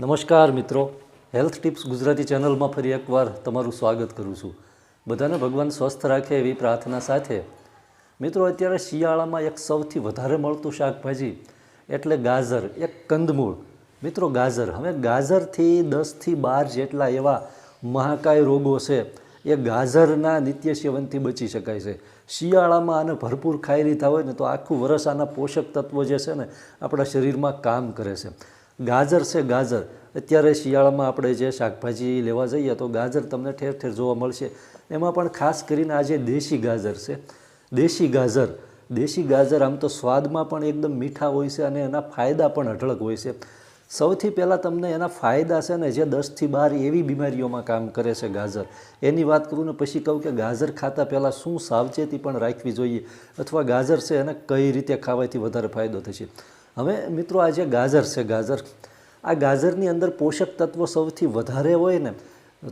નમસ્કાર મિત્રો. Health tips Gujarati ચેનલમાં ફરી એકવાર તમારું સ્વાગત કરું છું. બધાને ભગવાન સ્વસ્થ રાખે એવી પ્રાર્થના સાથે. મિત્રો, અત્યારે શિયાળામાં એક સૌથી વધારે મળતું શાકભાજી એટલે ગાજર, એક કંદમૂળ. મિત્રો, ગાજર. હવે ગાજરથી દસથી બાર જેટલા એવા મહાકાય રોગો છે, એ ગાજરના નિત્ય સેવનથી બચી શકાય છે. શિયાળામાં આને ભરપૂર ખાઈ લીધા હોય ને તો આખું વરસ આના પોષક તત્વો જે છે ને આપણા શરીરમાં કામ કરે છે. ગાજર છે ગાજર. અત્યારે શિયાળામાં આપણે જે શાકભાજી લેવા જઈએ તો ગાજર તમને ઠેર ઠેર જોવા મળશે. એમાં પણ ખાસ કરીને આ જે દેશી ગાજર છે, દેશી ગાજર દેશી ગાજર આમ તો સ્વાદમાં પણ એકદમ મીઠા હોય છે અને એના ફાયદા પણ અઢળક હોય છે. સૌથી પહેલાં તમને એના ફાયદા છે ને જે દસથી બાર એવી બીમારીઓમાં કામ કરે છે ગાજર. એની વાત કરું ને પછી કહું કે ગાજર ખાતા પહેલાં શું સાવચેતી પણ રાખવી જોઈએ? અથવા ગાજર છે એને કઈ રીતે ખાવાથી વધારે ફાયદો થશે? હવે મિત્રો, આ જે ગાજર છે, ગાજર, આ ગાજરની અંદર પોષક તત્વો સૌથી વધારે હોય ને,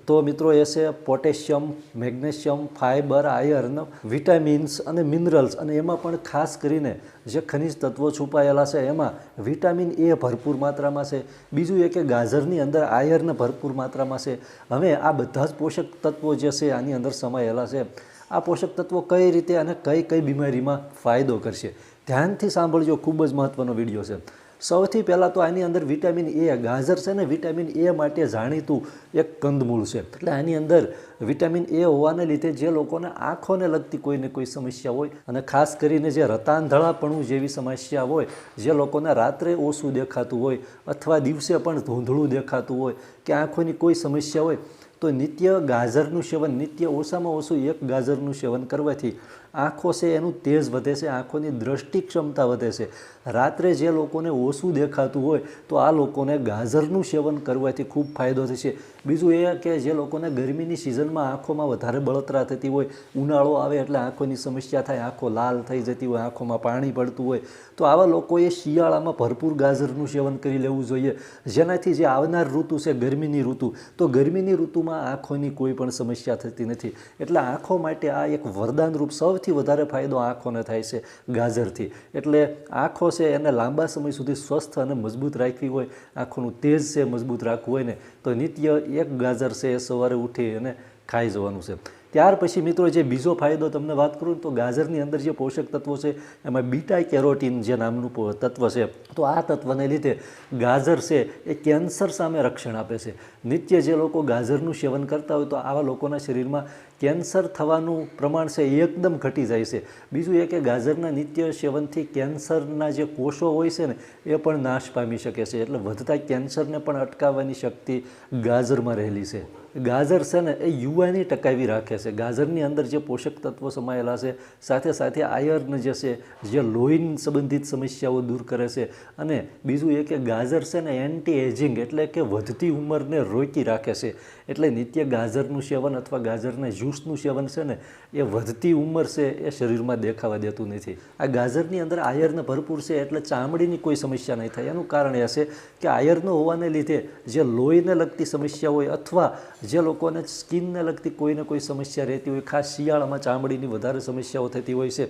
તો મિત્રો, એ છે potassium, magnesium fibre iron, vitamins અને મિનરલ્સ. અને એમાં પણ ખાસ કરીને જે ખનિજ તત્વો છુપાયેલા છે, એમાં વિટામિન એ ભરપૂર માત્રામાં છે. બીજું એ કે ગાજરની અંદર આયર્ન ભરપૂર માત્રામાં છે. હવે આ બધા જ પોષક તત્વો જે છે, આની અંદર સમાયેલા છે. આ પોષક તત્વો કઈ રીતે અને કઈ કઈ બીમારીમાં ફાયદો કરશે? ધ્યાનથી સાંભળજો, ખૂબ જ મહત્ત્વનો વીડિયો છે. સૌથી પહેલાં તો આની અંદર વિટામિન એ ગાજર છે ને વિટામિન એ માટે જાણીતું એક કંદમૂળ છે. એટલે આની અંદર વિટામિન એ હોવાને લીધે જે લોકોને આંખોને લગતી કોઈને કોઈ સમસ્યા હોય અને ખાસ કરીને જે રતાંધળાપણું જેવી સમસ્યા હોય, જે લોકોને રાત્રે ઓછું દેખાતું હોય અથવા દિવસે પણ ધૂંધળું દેખાતું હોય કે આંખોની કોઈ સમસ્યા હોય, તો નિત્ય ગાજરનું સેવન, નિત્ય ઓછામાં ઓછું એક ગાજરનું સેવન કરવાથી આંખો છે, એનું તેજ વધે છે, આંખોની દ્રષ્ટિ ક્ષમતા વધે છે. રાત્રે જે લોકોને ઓછું દેખાતું હોય, તો આ લોકોને ગાજરનું સેવન કરવાથી ખૂબ ફાયદો થશે. બીજું એ કે જે લોકોને ગરમીની સિઝનમાં આંખોમાં વધારે બળતરા થતી હોય, ઉનાળો આવે એટલે આંખોની સમસ્યા થાય, આંખો લાલ થઈ જતી હોય, આંખોમાં પાણી પડતું હોય, તો આવા લોકોએ શિયાળામાં ભરપૂર ગાજરનું સેવન કરી લેવું જોઈએ. જેનાથી જે આવનાર ઋતુ છે, ગરમીની ઋતુ, તો ગરમીની ઋતુમાં આંખોની કોઈ પણ સમસ્યા થતી નથી. એટલે આંખો માટે આ એક વરદાન રૂપ સૌથી વધારે ફાયદો આંખોને થાય છે, ગાજરથી. એટલે આંખો છે એને લાંબા સમય સુધી સ્વસ્થ અને મજબૂત રાખવી હોય, આંખોનું તેજ છે મજબૂત રાખવું હોય ને, તો નિત્ય એક ગાજર છે એ સવારે ઉઠી અને ખાઈ જવાનું છે. ત્યાર પછી મિત્રો જે બીજો ફાયદો તમને વાત કરું તો ગાજરની અંદર જે પોષક તત્વો છે, એમાં બીટા કેરોટીન જે નામનું તત્વ છે, તો આ તત્વને લીધે ગાજર છે એ કેન્સર સામે રક્ષણ આપે છે. નિત્ય જે લોકો ગાજરનું સેવન કરતા હોય, તો આવા લોકોના શરીરમાં કેન્સર થવાનું પ્રમાણ છે એ એકદમ ઘટી જાય છે. બીજું એ કે ગાજરના નિત્ય સેવનથી કેન્સરના જે કોષો હોય છે ને, એ પણ નાશ પામી શકે છે. એટલે વધતા કેન્સરને પણ અટકાવવાની શક્તિ ગાજરમાં રહેલી છે. ગાજર છે ને, એ યુવાની ટકાવી રાખે છે. ગાજરની અંદર જે પોષક તત્વો સમાયેલા છે, સાથે સાથે આયર્ન જે છે, જે લોહીન સંબંધિત સમસ્યાઓ દૂર કરે છે. અને બીજું એ કે ગાજર છે ને એન્ટી એજિંગ એટલે કે વધતી ઉંમરને રોકી રાખે છે. એટલે નિત્ય ગાજરનું સેવન અથવા ગાજરના જ્યુસનું સેવન છે ને, એ વધતી ઉંમર છે, એ શરીરમાં દેખાવા દેતું નથી. આ ગાજરની અંદર આયર્ન ભરપૂર છે એટલે ચામડીની કોઈ સમસ્યા નહીં થાય. એનું કારણ એ છે કે આયર્ન હોવાને લીધે જે લોહીને લગતી સમસ્યા હોય અથવા જે લોકોને સ્કિનને લગતી કોઈને કોઈ સમસ્યા રહેતી હોય, ખાસ શિયાળામાં ચામડીની વધારે સમસ્યાઓ થતી હોય છે.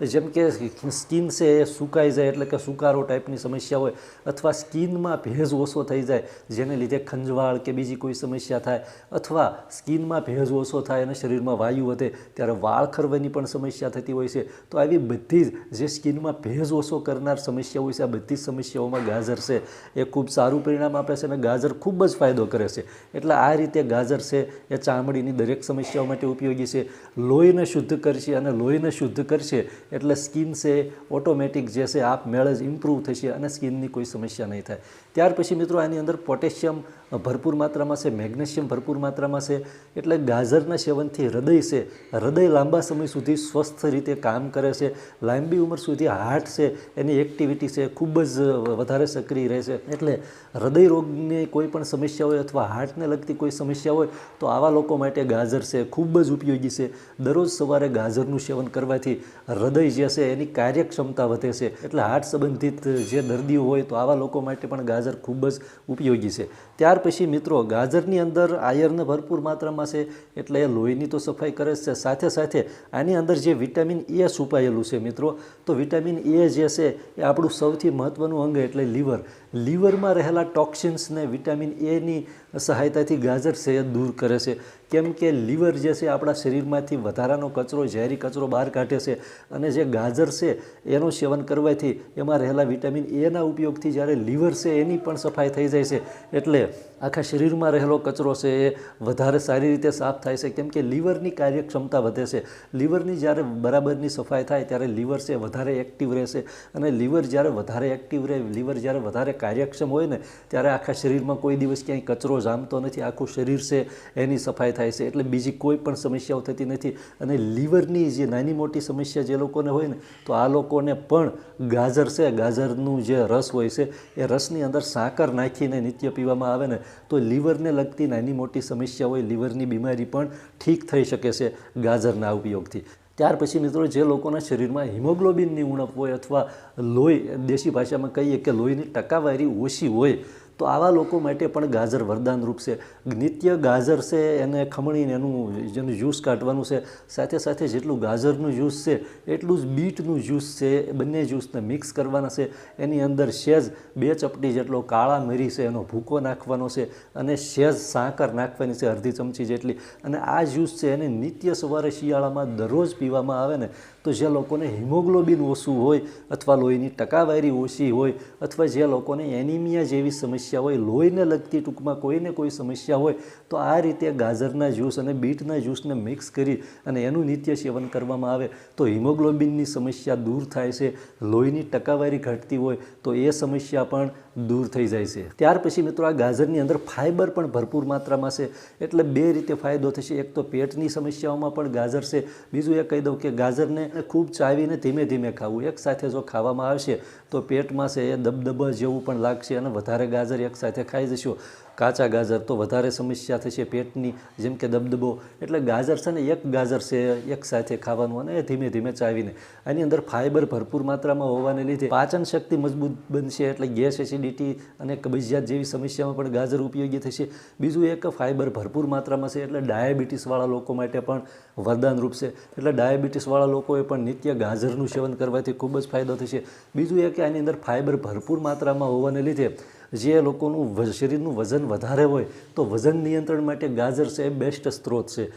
જેમ કે સ્કિન છે એ સુકાઈ જાય એટલે કે સુકારો ટાઈપની સમસ્યા હોય અથવા સ્કિનમાં ભેજ ઓછો થઈ જાય, જેને લીધે ખંજવાળ કે બીજી કોઈ સમસ્યા થાય અથવા સ્કિનમાં ભેજ ઓછો થાય અને શરીરમાં વાયુ વધે ત્યારે વાળ ખરવાની પણ સમસ્યા થતી હોય છે. તો આવી બધી જ જે સ્કિનમાં ભેજ ઓછો કરનાર સમસ્યા હોય છે, આ બધી જ સમસ્યાઓમાં ગાજર છે. એ ખૂબ સારું પરિણામ આપે છે અને ગાજર ખૂબ જ ફાયદો કરે છે. એટલે આ રીતે ગાજર છે એ ચામડીની દરેક સમસ્યાઓ માટે ઉપયોગી છે. લોહીને શુદ્ધ કરશે અને લોહીને શુદ્ધ કરશે એટલે સ્કિન છે ઓટોમેટિક જે છે આપમેળે જ ઇમ્પ્રૂવ થશે અને સ્કિનની કોઈ સમસ્યા નહીં થાય. ત્યાર પછી મિત્રો આની અંદર પોટેશિયમ ભરપૂર માત્રામાં છે, મેગ્નેશિયમ ભરપૂર માત્રામાં છે. એટલે ગાજરના સેવનથી હૃદય છે. હૃદય લાંબા સમય સુધી સ્વસ્થ રીતે કામ કરે છે. લાંબી ઉંમર સુધી હાર્ટ છે. એની એક્ટિવિટી છે. ખૂબ જ વધારે સક્રિય રહે છે. એટલે હૃદય રોગની કોઈ પણ સમસ્યા હોય અથવા હાર્ટને લગતી કોઈ સમસ્યા હોય તો આવા લોકો માટે ગાજર છે. ખૂબ જ ઉપયોગી છે. દરરોજ સવારે ગાજરનું સેવન કરવાથી હૃદય જે છે એની કાર્યક્ષમતા વધે છે. એટલે હાર્ટ સંબંધિત જે દર્દીઓ હોય તો આવા લોકો માટે પણ ગાજર ખૂબ જ ઉપયોગી છે. ત્યાર પછી મિત્રો, ગાજરની અંદર આયર્ન ભરપૂર માત્રામાં છે. એટલે એ લોહીની તો સફાઈ કરે છે. સાથે સાથે આની અંદર જે વિટામિન એ છુપાયેલું છે મિત્રો, તો વિટામિન એ જે છે એ આપણું સૌથી મહત્ત્વનું અંગ એટલે લીવર. લીવરમાં રહેલા ટોક્સિન્સને વિટામિન એની સહાયતાથી ગાજર એ દૂર કરે છે. કેમ કે લીવર જે છે આપણા શરીરમાંથી વધારાનો કચરો, ઝેરી કચરો બહાર કાઢે છે અને જે ગાજર છે એનું સેવન કરવાથી એમાં રહેલા વિટામિન એના ઉપયોગથી જ્યારે લીવર છે એની પણ સફાઈ થઈ જાય છે. એટલે આખા શરીરમાં રહેલો કચરો છે એ વધારે સારી રીતે સાફ થાય છે. કેમ કે લીવરની કાર્યક્ષમતા વધે છે. લીવરની જ્યારે બરાબરની સફાઈ થાય ત્યારે લીવર છે વધારે એક્ટિવ રહેશે અને લીવર જ્યારે વધારે એક્ટિવ રહે, લીવર જ્યારે વધારે કાર્યક્ષમ હોય ને, ત્યારે આખા શરીરમાં કોઈ દિવસ ક્યાંય કચરો જામતો નથી, આખું શરીર છે એની સફાઈ થાય છે, એટલે બીજી કોઈ પણ સમસ્યાઓ થતી નથી. અને લીવરની જે નાની મોટી સમસ્યા જે લોકોને હોય ને, તો આ લોકોને પણ ગાજર છે, ગાજરનું જે રસ હોય છે, એ રસની અંદર સાકર નાખીને નિત્ય પીવામાં આવે ને, તો લીવરને લગતી નાની મોટી સમસ્યા હોય, લીવરની બીમારી પણ ઠીક થઈ શકે છે ગાજરના ઉપયોગથી. ત્યાર પછી મિત્રો જે લોકોના શરીરમાં હિમોગ્લોબિનની ઉણપ હોય અથવા લોહી, દેશી ભાષામાં કહીએ કે લોહીની ટકાવારી ઓછી હોય તો આવા લોકો માટે પણ ગાજર વરદાનરૂપ છે. નિત્ય ગાજર છે, એને ખમણીને એનું જેનું જ્યુસ કાઢવાનું છે. સાથે સાથે જેટલું ગાજરનું જ્યુસ છે, એટલું જ બીટનું જ્યુસ છે, એ બંને જ્યુસને મિક્સ કરવાના છે. એની અંદર શેઝ બે ચપટી જેટલો કાળા મરી છે, એનો ભૂકો નાખવાનો છે અને શેઝ સાકર નાખવાની છે અડધી ચમચી જેટલી. અને આ જ્યુસ છે એને નિત્ય સવારે શિયાળામાં દરરોજ પીવામાં આવે ને, તો જે લોકોને હિમોગ્લોબિન ઓછું હોય અથવા લોહીની ટકાવારી ઓછી હોય અથવા જે લોકોને એનિમિયા જેવી સમસ્યા હોય, લોહીને લગતી ટૂંકમાં કોઈને કોઈ સમસ્યા હોય, તો આ રીતે ગાજરના જ્યુસ અને બીટના જ્યુસને મિક્સ કરી અને એનું નિત્ય સેવન કરવામાં આવે, તો હિમોગ્લોબિનની સમસ્યા દૂર થાય છે, લોહીની ટકાવારી ઘટતી હોય, તો એ સમસ્યા પણ દૂર થઈ જાય છે. ત્યાર પછી મિત્રો આ ગાજરની અંદર ફાઇબર પણ ભરપૂર માત્રામાં છે. એટલે બે રીતે ફાયદો થશે. એક તો પેટની સમસ્યાઓમાં પણ ગાજર છે. બીજું એ કહી દઉં કે ગાજરને ખૂબ ચાવીને ધીમે ધીમે ખાવું. એક સાથે જો ખાવામાં આવશે તો પેટમાં છે એ દબદબા જેવું પણ લાગશે અને વધારે ગાજર એક સાથે ખાઈ જશો. કાચા ગાજર તો વધારે સમસ્યા થશે પેટની, જેમ કે દબદબો. એટલે ગાજર છે ને એક ગાજર છે એક સાથે ખાવાનું અને ધીમે ધીમે ચાવીને. આની અંદર ફાઇબર ભરપૂર માત્રામાં હોવાને લીધે પાચન શક્તિ મજબૂત બનશે એટલે ગેસ એસિડિટી અને કબજિયાત જેવી સમસ્યામાં પણ ગાજર ઉપયોગી થશે. બીજું એક ફાઇબર ભરપૂર માત્રામાં છે, એટલે ડાયાબિટીસવાળા લોકો માટે પણ વરદાનરૂપ છે. એટલે ડાયાબિટીસવાળા લોકોએ પણ નિત્ય ગાજરનું સેવન કરવાથી ખૂબ જ ફાયદો થશે. બીજું એ કે આની અંદર ફાઇબર ભરપૂર માત્રામાં હોવાને લીધે જે લોકોનું શરીરનું વજન વધારે હોય, તો વજન નિયંત્રણ માટે ગાજર છે એ બેસ્ટ સ્ત્રોત છે.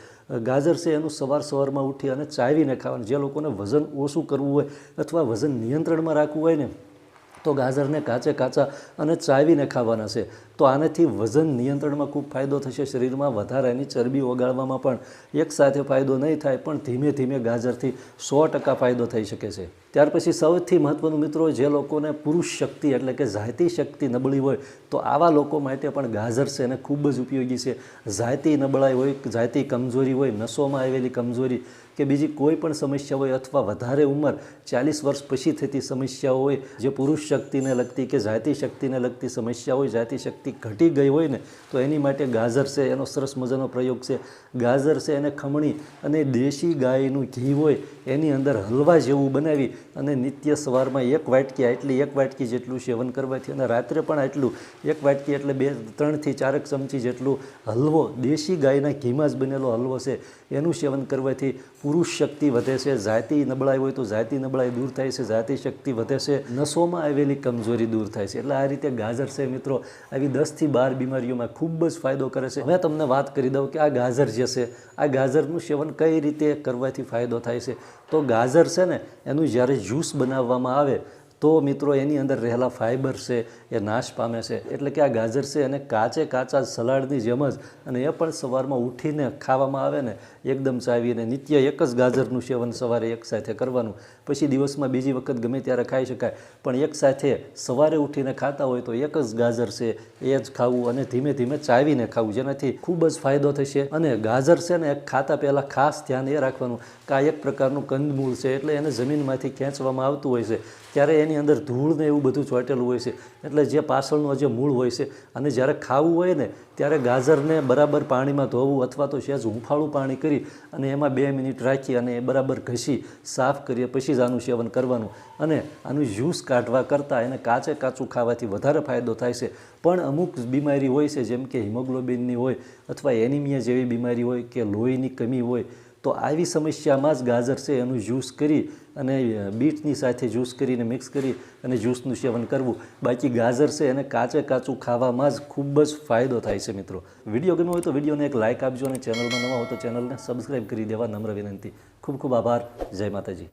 ગાજર છે એનું સવાર સવારમાં ઉઠી અને ચાવીને ખાવાનું, જે લોકોને વજન ઓછું કરવું હોય અથવા વજન નિયંત્રણમાં રાખવું હોય ને તો ગાજરને કાચે કાચા અને ચાવીને ખાવાના છે. તો આનાથી વજન નિયંત્રણમાં ખૂબ ફાયદો થશે. શરીરમાં વધારાની ચરબી ઓગાળવામાં પણ એક સાથે ફાયદો નહીં થાય, પણ ધીમે ધીમે ગાજરથી સો ટકા ફાયદો થઈ શકે છે. ત્યાર પછી સૌથી મહત્ત્વનું મિત્રો, જે લોકોને પુરુષ શક્તિ એટલે કે જાતિ શક્તિ નબળી હોય, તો આવા લોકો માટે પણ ગાજર છે એને ખૂબ જ ઉપયોગી છે. જાતિ નબળાઈ હોય, જાતિ કમજોરી હોય, નસોમાં આવેલી કમજોરી કે બીજી કોઈ પણ સમસ્યા હોય અથવા વધારે ઉંમર, ચાલીસ વર્ષ પછી થતી સમસ્યા હોય, જે પુરુષ શક્તિને લગતી કે જાતિ શક્તિને લગતી સમસ્યા હોય, જાતિ શક્તિ ઘટી ગઈ હોય ને, તો એની માટે ગાજર છે, એનો સરસ મજાનો પ્રયોગ છે. ગાજર છે એને ખમણી અને દેશી ગાયનું ઘી હોય, એની અંદર હલવા જેવું બનાવી અને નિત્ય સવારમાં એક વાટકી આટલી, એક વાટકી જેટલું સેવન કરવાથી અને રાત્રે પણ આટલું, એક વાટકી એટલે બે, ત્રણથી ચારક ચમચી જેટલું હલવો, દેશી ગાયના ઘીમાં જ બનેલો હલવો છે. એનું સેવન કરવાથી પુરુષ શક્તિ વધે છે, જાતિ નબળાઈ હોય તો જાતિ નબળાઈ દૂર થાય છે, જાતિ શક્તિ વધે છે, નસોમાં આવેલી કમજોરી દૂર થાય છે. એટલે આ રીતે ગાજર છે મિત્રો, આવી દસથી બાર બીમારીઓમાં ખૂબ જ ફાયદો કરે છે. હવે તમને વાત કરી દઉં કે આ ગાજર જે છે, આ ગાજરનું સેવન કઈ રીતે કરવાથી ફાયદો થાય છે? તો ગાજર છે ને, એનું જ્યારે જ્યુસ બનાવવામાં આવે તો મિત્રો એની અંદર રહેલા ફાઇબર છે, એ નાશ પામે છે. એટલે કે આ ગાજર છે એને કાચે કાચા સલાડની જેમ જ અને એ પણ સવારમાં ઉઠીને ખાવામાં આવે ને, એકદમ ચાવીને નિત્ય એક જ ગાજરનું સેવન સવારે એક સાથે કરવાનું. પછી દિવસમાં બીજી વખત ગમે ત્યારે ખાઈ શકાય, પણ એક સાથે સવારે ઉઠીને ખાતા હોય તો એક જ ગાજર છે, એ જ ખાવું અને ધીમે ધીમે ચાવીને ખાવું, જેનાથી ખૂબ જ ફાયદો થશે. અને ગાજર છે ને ખાતા પહેલાં ખાસ ધ્યાન એ રાખવાનું કે આ એક પ્રકારનું કંદમૂળ છે, એટલે એને જમીનમાંથી ખેંચવામાં આવતું હોય છે. ત્યારે એની અંદર ધૂળ ને એવું બધું ચોંટેલું હોય છે. એટલે જે પાછળનું જે મૂળ હોય છે, અને જ્યારે ખાવું હોય ને, ત્યારે ગાજરને બરાબર પાણીમાં ધોવું અથવા તો સહેજ હુંફાળું પાણી કરી અને એમાં બે મિનિટ રાખી અને એ બરાબર ઘસી, સાફ કરીએ, પછી જ આનું સેવન કરવાનું. અને આનું જ્યુસ કાઢવા કરતાં એને કાચે કાચું ખાવાથી વધારે ફાયદો થાય છે. પણ અમુક બીમારી હોય છે, જેમ કે હિમોગ્લોબિનની હોય અથવા એનિમિયા જેવી બીમારી હોય કે લોહીની કમી હોય તો આવી સમસ્યામાં જ ગાજર છે, એનું જ્યુસ કરી અને બીટની સાથે જ્યુસ કરીને મિક્સ કરી અને જ્યુસનું સેવન કરવું. બાકી ગાજર છે, એને કાચે કાચું ખાવામાં જ ખૂબ જ ફાયદો થાય છે મિત્રો. વીડિયો ગમ્યો હોય તો વિડીયોને એક લાઇક આપજો અને ચેનલમાં નવા હો તો ચેનલને સબસ્ક્રાઈબ કરી દેવા. નમ્ર વિનંતી. ખૂબ ખૂબ આભાર. જય માતાજી.